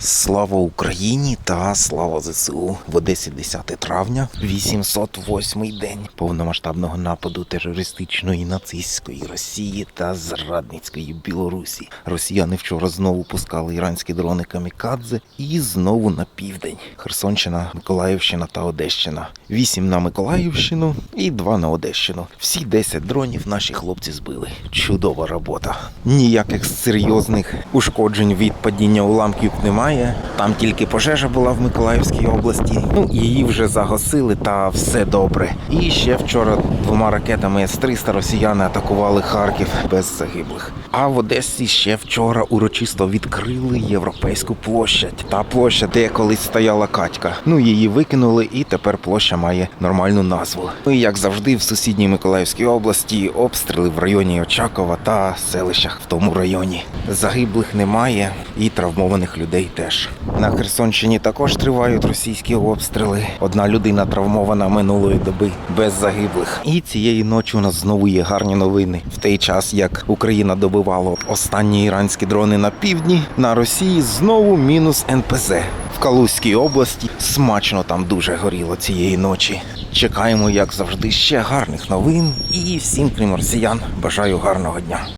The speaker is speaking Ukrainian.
Слава Україні та слава ЗСУ в Одесі 10 травня, 808 день повномасштабного нападу терористичної нацистської Росії та зрадницької Білорусі. Росіяни вчора знову пускали іранські дрони камікадзе і знову на південь. Херсонщина, Миколаївщина та Одещина. Вісім на Миколаївщину і два на Одещину. Всі 10 дронів наші хлопці збили. Чудова робота. Ніяких серйозних ушкоджень від падіння уламків немає. Yeah. Там тільки пожежа була в Миколаївській області. Ну її вже загасили, та все добре. І ще вчора двома ракетами С-300 росіяни атакували Харків без загиблих. А в Одесі ще вчора урочисто відкрили європейську площадь. Та площа, де колись стояла Катька. Ну її викинули, і тепер площа має нормальну назву. Ну і як завжди, в сусідній Миколаївській області обстріли в районі Очакова та селищах в тому районі. Загиблих немає і травмованих людей теж. На Херсонщині також тривають російські обстріли. Одна людина травмована минулої доби без загиблих. І цієї ночі у нас знову є гарні новини. В той час, як Україна добивала останні іранські дрони на півдні, на Росії знову мінус НПЗ. В Калузькій області смачно там дуже горіло цієї ночі. Чекаємо, як завжди, ще гарних новин. І всім, крім росіян, бажаю гарного дня.